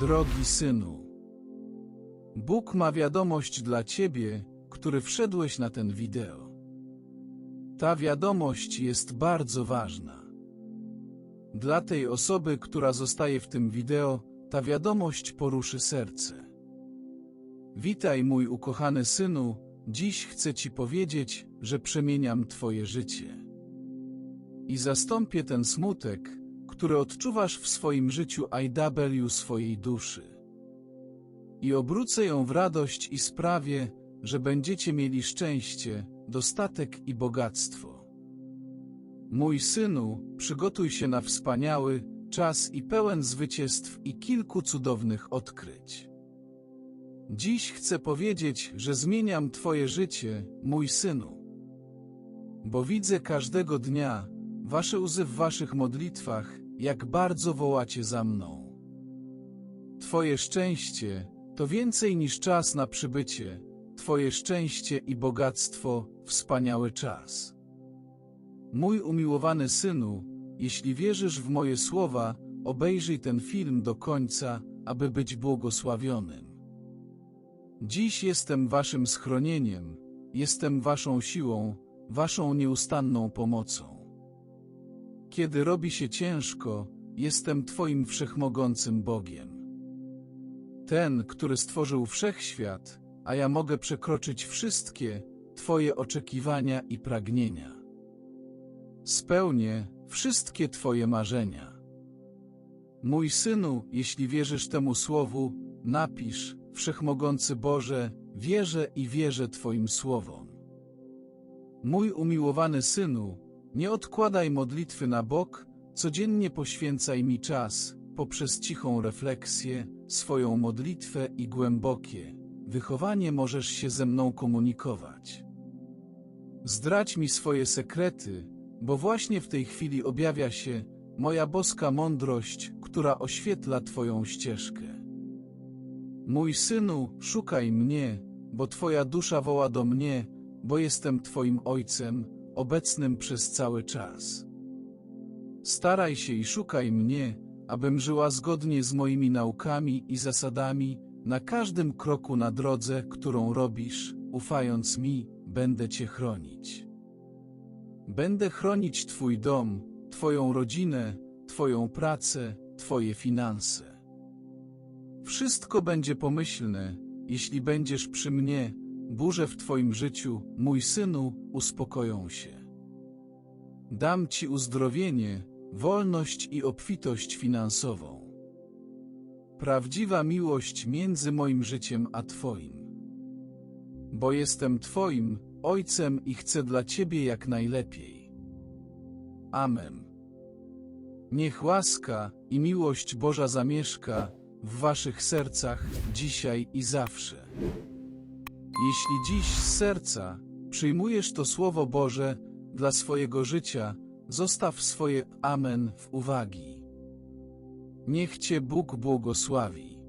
Drogi synu, Bóg ma wiadomość dla ciebie, który wszedłeś na ten wideo. Ta wiadomość jest bardzo ważna. Dla tej osoby, która zostaje w tym wideo, ta wiadomość poruszy serce. Witaj, mój ukochany synu, dziś chcę ci powiedzieć, że przemieniam twoje życie. I zastąpię ten smutek, który odczuwasz w swoim życiu IW swojej duszy. I obrócę ją w radość i sprawię, że będziecie mieli szczęście, dostatek i bogactwo. Mój synu, przygotuj się na wspaniały czas i pełen zwycięstw i kilku cudownych odkryć. Dziś chcę powiedzieć, że zmieniam Twoje życie, mój synu. Bo widzę każdego dnia Wasze łzy w Waszych modlitwach, jak bardzo wołacie za mną. Twoje szczęście to więcej niż czas na przybycie, Twoje szczęście i bogactwo, wspaniały czas. Mój umiłowany synu, jeśli wierzysz w moje słowa, obejrzyj ten film do końca, aby być błogosławionym. Dziś jestem waszym schronieniem, jestem waszą siłą, waszą nieustanną pomocą. Kiedy robi się ciężko, jestem Twoim wszechmogącym Bogiem. Ten, który stworzył wszechświat, a ja mogę przekroczyć wszystkie Twoje oczekiwania i pragnienia. Spełnię wszystkie Twoje marzenia. Mój synu, jeśli wierzysz temu słowu, napisz, Wszechmogący Boże, wierzę i wierzę Twoim słowom. Mój umiłowany synu, nie odkładaj modlitwy na bok, codziennie poświęcaj mi czas, poprzez cichą refleksję, swoją modlitwę i głębokie wychowanie możesz się ze mną komunikować. Zdrać mi swoje sekrety, bo właśnie w tej chwili objawia się moja boska mądrość, która oświetla Twoją ścieżkę. Mój synu, szukaj mnie, bo Twoja dusza woła do mnie, bo jestem Twoim ojcem, obecnym przez cały czas. Staraj się i szukaj mnie, abym żyła zgodnie z moimi naukami i zasadami, na każdym kroku na drodze, którą robisz, ufając mi, będę Cię chronić. Będę chronić Twój dom, Twoją rodzinę, Twoją pracę, Twoje finanse. Wszystko będzie pomyślne, jeśli będziesz przy mnie, burze w Twoim życiu, mój synu, uspokoją się. Dam Ci uzdrowienie, wolność i obfitość finansową. Prawdziwa miłość między moim życiem a Twoim. Bo jestem Twoim Ojcem i chcę dla Ciebie jak najlepiej. Amen. Niech łaska i miłość Boża zamieszka w Waszych sercach dzisiaj i zawsze. Jeśli dziś z serca przyjmujesz to Słowo Boże dla swojego życia, zostaw swoje Amen w uwagi. Niech Cię Bóg błogosławi.